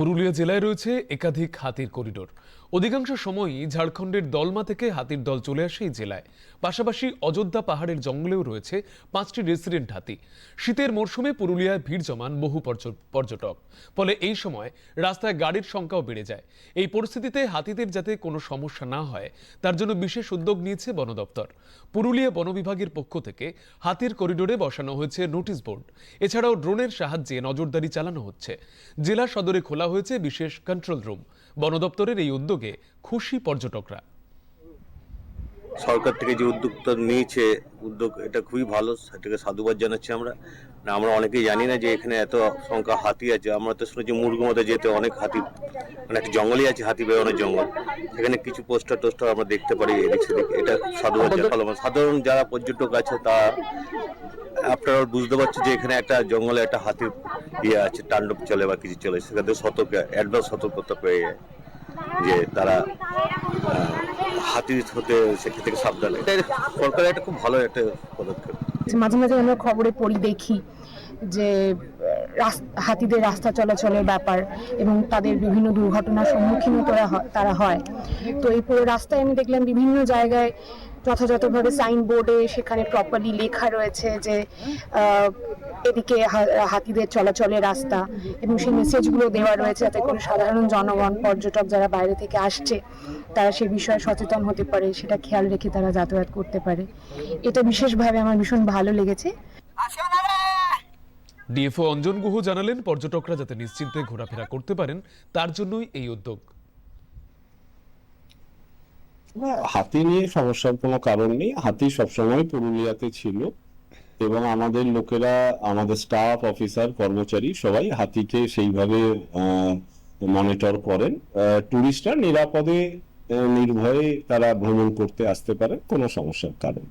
পুরুলিয়া জেলায় রয়েছে একাধিক হাতির করিডোর। অধিকাংশ সময়ই ঝাড়খণ্ডের দলমা থেকে হাতির দল চলে আসে এই জেলায়। পাশাপাশি অযোধ্যা পাহাড়ের জঙ্গলেও রয়েছে পাঁচটি রেসিডেন্ট হাতি। শীতের মরশুমে পুরুলিয়ায় ভিড় জমান বহু পর্যটক। ফলে এই সময় রাস্তায় গাড়ির সংখ্যাও বেড়ে যায়। এই পরিস্থিতিতে হাতিদের যাতে কোনো সমস্যা না হয়, তার জন্য বিশেষ উদ্যোগ নিয়েছে বন দপ্তর। পুরুলিয়া বন বিভাগের পক্ষ থেকে হাতির করিডোরে বসানো হয়েছে নোটিশ বোর্ড। এছাড়াও ড্রোনের সাহায্যে নজরদারি চালানো হচ্ছে। জেলা সদরে খোলা হয়েছে বিশেষ কন্ট্রোল রুম বন দপ্তরের এই উদ্যোগে খুশি পর্যটকরা। সরকার থেকে যে উদ্যোগটা নিয়েছে উদ্যোগ এটা খুবই ভালো সেটাকে সাধুবাদ জানাচ্ছি আমরা। না আমরা অনেকেই জানি না যে এখানে এত সংখ্যা হাতি আছে। আমরা তো শুনেছি মুরগুমাতে যেতে অনেক হাতি মানে একটা জঙ্গলই আছে হাতি বেরোনোর জঙ্গল। সেখানে কিছু পোস্টার টোস্টার আমরা দেখতে পারি এদিক সেদিক। এটা সাধুবাদ সাধারণ যারা পর্যটক আছে তা আপনারা বুঝতে পারছি যে এখানে একটা জঙ্গলে একটা হাতির ইয়ে আছে, তাণ্ডব চলে বা কিছু চলে। সেখান সতর্ক অ্যাডভান্স সতর্কতা পেয়ে যে তারা হাতির হাতি সেখান থেকে সাবধান। এটা সরকারের একটা খুব ভালো একটা পদক্ষেপ। মাঝে মাঝে আমরা খবরে পড়ি, দেখি যে হাতিদের রাস্তা চলাচলের ব্যাপার এবং তাদের বিভিন্ন দুর্ঘটনার সম্মুখীন তারা হয়। তো এই পুরো রাস্তায় আমি দেখলাম বিভিন্ন জায়গায় যথাযথভাবে সাইনবোর্ডে সেখানে প্রপারলি লেখা রয়েছে যে এদিকে হাতিদের চলাচলের রাস্তা এবং সেই মেসেজগুলো দেওয়া রয়েছে যাতে করে সাধারণ জনগণ পর্যটক যারা বাইরে থেকে আসছে তারা সে বিষয়ে সচেতন হতে পারে সেটা খেয়াল রেখে তারা যাতায়াত করতে পারে। এটা বিশেষভাবে আমার ভীষণ ভালো লেগেছে। ডিএফও অঞ্জন গুহ জানালেন পর্যটকরা যাতে নিশ্চিন্তে ঘোরাফেরা করতে পারেন তার জন্যই এই উদ্যোগ। হাতি নিয়ে সমস্যার কোনো কারণ নেই হাতি সবসময় পুরুলিয়াতে ছিল এবং আমাদের লোকেরা, আমাদের স্টাফ অফিসার কর্মচারী সবাই হাতিকে সেইভাবে মনিটর করেন টুরিস্টরা নিরাপদে নির্ভয়ে তারা ভ্রমণ করতে আসতে পারে কোনো সমস্যার কারণ।